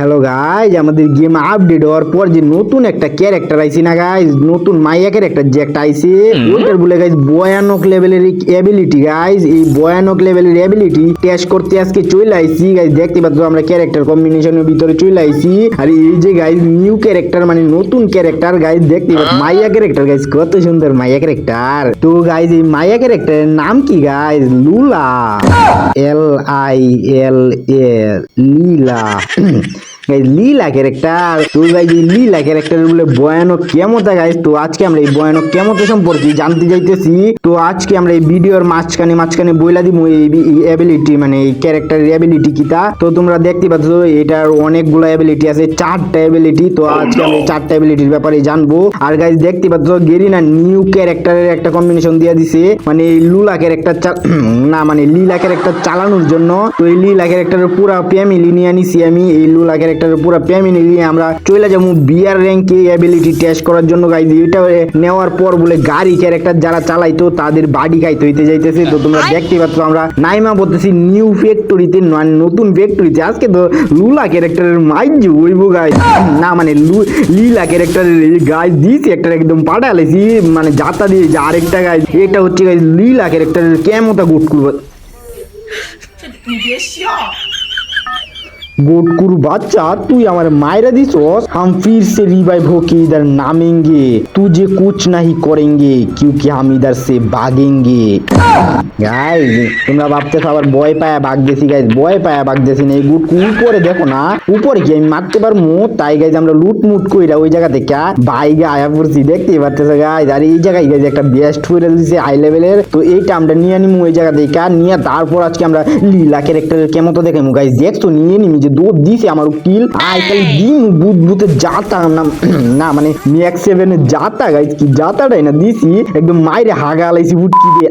Hello guys আমাদের game update হওয়ার পর যে নতুন একটা ক্যারেক্টার আইছে না গাইজ নতুন মাইয়া ক্যারেক্টার যে একটা আইছে ওইটার বলে গাইজ ভয়ানক লেভেলের অ্যাবিলিটি গাইজ এই ভয়ানক লেভেলের অ্যাবিলিটি টেস্ট করতে আজকে চলে আইসি গাইজ দেখতে পাচ্ছ আমরা ক্যারেক্টার কম্বিনেশনের ভিতরে চলে আইসি। আর এই যে গাইজ নিউ ক্যারেক্টার মানে নতুন ক্যারেক্টার গাইজ দেখতে পাচ্ছ মাইয়া ক্যারেক্টার গাইজ কত সুন্দর মাইয়া ক্যারেক্টার তো গাইজ এই মাইয়া ক্যারেক্টারের নাম কি guys Lula. L I L A Lila. Guys Lila character তো গাইজ এই লীলা ক্যারেক্টার বলে ভয়ানক কেমতা গাইজ তো আজকে আমরা এই ভয়ানক কেমতা সম্পর্কে জানতে যাইতেছি তো আজকে আমরা এই ভিডিওর মাঝখানে মাঝখানে বইলা দিব এই অ্যাবিলিটি মানে এই ক্যারেক্টারের অ্যাবিলিটি কিতা তো। তোমরা দেখতে পাচ্ছ, এটার অনেকগুলো অ্যাবিলিটি আছে, চারটা অ্যাবিলিটি তো আজকে আমরা চারটা অ্যাবিলিটির ব্যাপারে জানব। আর গাইজ দেখতে পাচ্ছ, গেরিনা নিউ ক্যারেক্টারের একটা কম্বিনেশন দিয়ে দিছে। মানে লুলা ক্যারেক্টার না মানে লীলা ক্যারেক্টার চালানোর জন্য। তো এই লীলা ক্যারেক্টারের পুরো ফ্যামিলি নিয়ে নিছি আমি। এই লুলা ক্যারেক্টারের পুরো ফ্যামিলি নিয়ে আমরা চলে যাব বিয়ার র্যাঙ্কে অ্যাবিলিটি টেস্ট করার জন্য গাইজ এটা নেওয়ার পর বলে গাড়ি ক্যারেক্টার যারা চালাইতো তাদের বাড়ি খাইতে হইতে যাইতেছে। তো তোমরা দেখতে পাচ্ছ আমরা নাইমা বলতেছি নিউ ফ্যাক্টরিতে নতুন ফ্যাক্টরিতে আজকে তো লুলা ক্যারেক্টারের মাইজ হইব গাইজ না মানে লীলা ক্যারেক্টারের গাইজ দিয়েছি একটা একদম পাঠালেছি মানে যাতা দিয়ে যে আরেকটা গাইজ এটা হচ্ছে গাইজ লীলা ক্যারেক্টারের কেমনটা গুট করব গোটকুর বাচ্চা, তুই আমার মায়েরা দিছস? হাম ফির সে রিভাইভ হোকে ইধার নামেঙ্গে তুজে কুছ নাহি করেঙ্গে কিউকি হাম ইধার সে বাগেঙ্গে। গাইজ তোমরা ভাবতেছ আবার বয় পায়া বাগ দেছি গাইজ বয় পায়া বাগ দেছি না এই গুটকু উপরে দেখো না, উপরে কি আমি মারতে পারব তাই গাইজ আমরা লুট মুট কইরা ওই জায়গা থেকে বাইকে আয়া পড়ছি, দেখতেই পারতেছ গাইজ আর এই জায়গায় গাইজ একটা বেস্ট হয়ে দিছে হাই লেভেলের তো এইটা আমরা নিয়ে নিমু ওই জায়গা থেকে, নিয়ে তারপর আজকে আমরা লীলা ক্যারেক্টারের কেমন তো দেখে গাইজ দেখছ, নিয়ে নিমি যে দৌড় দিছে আমার কিল আই কাল দিন বুধ বুতে যাতা, না না মানে ম্যাক্স সেভেনের যাতা গাইজ কি যাতাটাই না দিছি। একদম মাইরে হাগা লাইছি উটকি দিয়ে।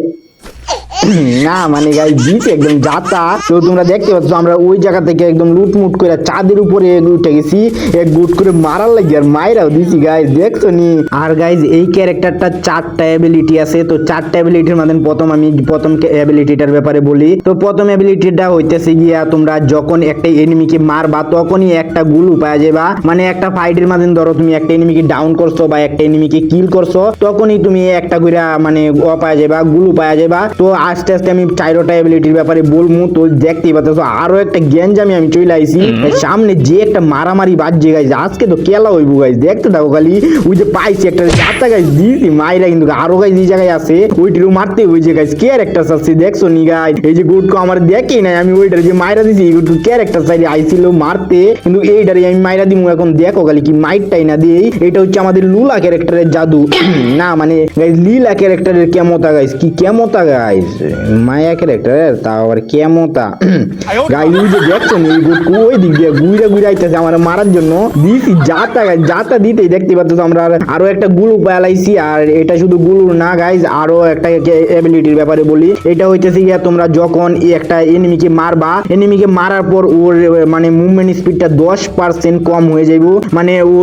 না মানে গাই দিছে একদম যাতা। তো তোমরা দেখতে পাচ্ছ, আমরা ওই জায়গা থেকে একদম লুটমুট করে চাঁদের উপরে উঠে গেছি। এক গুট করে মারার লাগি আর মায়েরাও দিছি গাইজ দেখছ নি? আর গাইজ এই ক্যারেক্টারটা চারটা অ্যাবিলিটি আছে। তো চারটা অ্যাবিলিটির মধ্যে প্রথম আমি প্রথম অ্যাবিলিটিটার ব্যাপারে বলি। তো প্রথম অ্যাবিলিটিটা হইতেছে গিয়া, তোমরা যখন একটা এনিমিকে মারবা, তখনই একটা গুলু পাওয়া যাবা মানে একটা ফাইটের মাধ্যমে ধরো, তুমি একটা এনিমিকে ডাউন করছ বা একটা এনিমিকে কিল করছ, তখনই তুমি একটা কইরা মানে ও পাওয়া যাবা গুলু পাওয়া যাবা তো আস্তে আস্তে আমি চাইরোটা অ্যাবিলিটির ব্যাপারে বলব। তো দেখতেই পাচ্ছ আরও একটা গ্যাঞ্জামি আমি চলে আইছি। সামনে যে একটা মারামারি বাজছে গাইজ আজকে তো কেলা হইব গাইজ দেখতে থাকো খালি। ওই যে পাইছি একটা যাত্রা গাইজ দিয়েছি মাইরা কিন্তু আরও গাইজ এই জায়গায় আছে। ওইটিরও মারতে ওই যে গাইজ কে আছে দেখছ নি গাইজ এই যে গুটকো আমার দেখেই নাই আমি ওইটার যে মাইরা দিছি গুটকো কে একটা সাইডে আইছিল মারতে। কিন্তু এইটারে আমি মাইরা দিমু এখন দেখো খালি কি মাইটটাই না দিই। এটা হচ্ছে আমাদের লুলা ক্যারেক্টারের জাদু। না মানে গাইজ লীলা ক্যারেক্টারের কেমতা গাইজ কি কেমতা গাইজ মায়া ক্যারেক্টারের তা? আবার কেমতা যে দেখছ নি এই ওই দিক দিয়ে গুইরা গুইরা আইতেছে আমার মারার জন্য। দিছি যাতা যাতা দিতেই দেখতে পাচ্ছ আমরা আরও একটা গুলু পালাইছি, আর এটা শুধু না গাইজ, আরও একটা ব্যাপারে বলি। এটা হইতেছে গিয়া তোমরা যখন একটা এনিমিকে মারবা এনিমিকে মারার পর ওর মানে মুভমেন্ট স্পিডটা দশ পার্সেন্ট কম হয়ে যাইব। মানে ও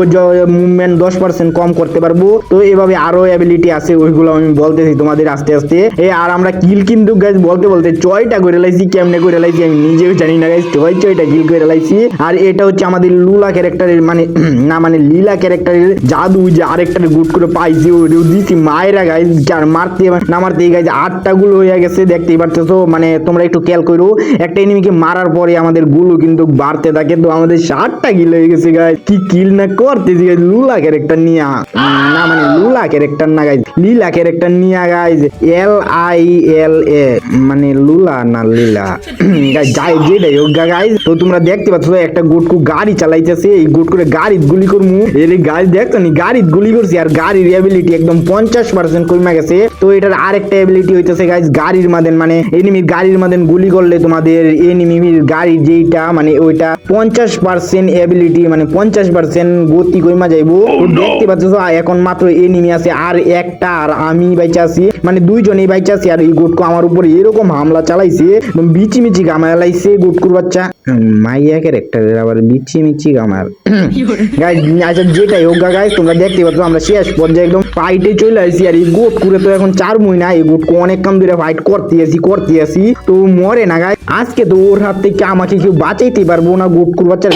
মুভমেন্ট দশ পার্সেন্ট কম করতে পারব। তো এভাবে আরও অ্যাবিলিটি আছে, ওইগুলো আমি বলতেছি তোমাদের আস্তে আস্তে। আর আমরা কিল কিন্তু গাইজ বলতে বলতে চয়টা করে লাইছি, কেমনে করে লাইছি আমি নিজেও জানি না গাইজ চয়, চয়টা কিল করে লাইছি। আর এটা হচ্ছে আমাদের লুলা ক্যারেক্টারের মানে না মানে লীলা ক্যারেক্টারের জাদু যে আরেকটার গুট করে পাইছি ওরেও দিছি মায়েরা গাইজ আর মারতে না মারতে গাইজ আটটা গুলো হয়ে গেছে, দেখতেই পারতেছো। মানে তোমরা একটু খেয়াল করো, একটা এনিমিকে মারার পরে আমাদেরগুলো কিন্তু বাড়তে থাকে, তো আমাদের ষাটটা কিল হয়ে গেছে গাইজ কি কিল না করতেছি গাইজ লুলা ক্যারেক্টার নিয়া। না মানে লুলা ক্যারেক্টার না গাইজ লীলা ক্যারেক্টার নিয়া guys L I L A মানে লুলা না লীলা? যাই যেটাই হোক গাইজ তো তোমরা দেখতে পাচ্ছ একটা গুটকু গাড়ি চালাইতেছে এই গুট করে গাড়ি গুলি করমু। গাড়ি দেখছ নি? গাড়ি গুলি করছি আর গাড়ির এবিলিটি একদম পঞ্চাশ পার্সেন্ট কমে গেছে। তো এটার আরেকটা এবিলিটি হইতেছে গাইজ গাড়ির মাদেন মানে এনিমির গাড়ির মাদেন গুলি করলে তোমাদের এনিমির গাড়ি যেইটা মানে ওইটা পঞ্চাশ পার্সেন্ট এবিলিটি মানে পঞ্চাশ পার্সেন্ট গতি কইমা যাইবো। দেখতে পাচ্ছ এখন মাত্র এনিমি আছে আর একটা আর আমি বাইচা আছি। মানে দুইজনেই বাইচা আছি আর এই গুটকু আমার উপরে এরকম হামলা চালাইছে, একদম বিচি মিচি গামায় লাইছে গুটকুর বাচ্চা। মাইয়া ক্যারেক্টারের আবার বিচি মিচি গামার আচ্ছা যেটাই হোক গাইজ তোমরা দেখতে পাচ্ছ, আমরা শেষ পর্যায়ে একদম ফাইটে চলে আসছি, আর এই গোট করে তো এখন চার মুই না, এই গোটকে অনেক কাম ধরে ফাইট করতে আসি করতে আসি, তো মরে না গাইজ আজকে তো ওর হাত থেকে আমাকে কেউ বাঁচাইতে পারব না, গোট বাচ্চার।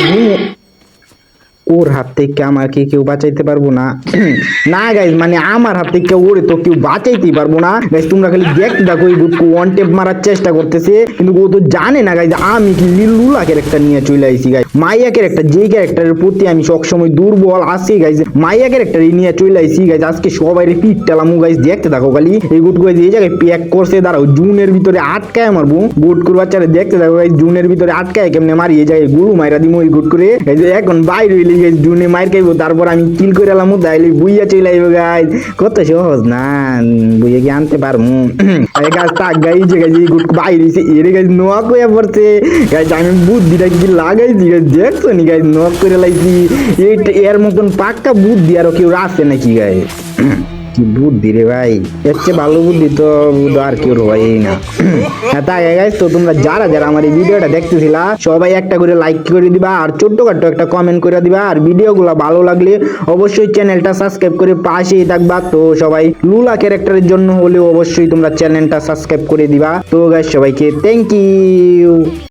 ওর হাত থেকে আমাকে কেউ বাঁচাইতে পারব না। না গাইজ মানে আমার হাত থেকে ওরে তো কেউ বাঁচাইতেই পারব না। গাইজ তোমরা খালি দেখতে দেখো এই গুটকু ওয়ান টেপ মারার চেষ্টা করতেছে। কিন্তু ও তো জানে না গাইজ আমি কি লিলুলা ক্যারেক্টার নিয়ে চলে আইছি গাইজ মাইয়া ক্যারেক্টার যেই ক্যারেক্টারের প্রতি আমি সবসময় দুর্বল আছি গাইজ মাইয়া ক্যারেক্টার নিয়ে চলে আইছি গাইজ আজকে সবাই পিট টেলামু গাইজ দেখতে থাকো খালি। এই গুটকু গাইজ এই জায়গায় প্যাক করছে, দাঁড়াও, জুনের ভিতরে আটকায় মারবো। গুটকুর বাচ্চারা দেখতে থাকো গাইজ জুনের ভিতরে আটকায় কেমনে মারি এই জায়গায় গুরু মাইরা দিমু এই গুট করে। এখন বাইরে গাইজ জুনে মাইর খাইবো, তারপর আমি কিল করে এলাম তাইলে বুইয়া চলে আইব গাইজ কত সহজ, না, বুইয়া কি আনতে পারব এই গাছ তাক গাই, যে গাইজ বাইরে এরে গাইজ নোয়া কইয়া পড়ছে। গাইজ আমি বুদ্ধিটা কি লাগাইছি দেখছ নি গাইজ নোয়া করে লাইছি। এর মতন পাক্কা বুদ্ধি আরও কেউ আছে নাকি গাইজ কি বুদ্ধি রে ভাই? এর চেয়ে ভালো বুদ্ধি তো আর কেউ হয়ই না। হ্যাঁ তাই গাইজ তো তোমরা যারা যারা আমার এই ভিডিওটা দেখতেছিলা, সবাই একটা করে লাইক করে দিবা আর ছোট্ট খাট্ট একটা কমেন্ট করে দিবা। আর ভিডিওগুলো ভালো লাগলে অবশ্যই চ্যানেলটা সাবস্ক্রাইব করে পাশেই থাকবা। তো সবাই লুলা ক্যারেক্টারের জন্য হলেও অবশ্যই তোমরা চ্যানেলটা সাবস্ক্রাইব করে দিবা। তো গাইজ সবাইকে থ্যাংক ইউ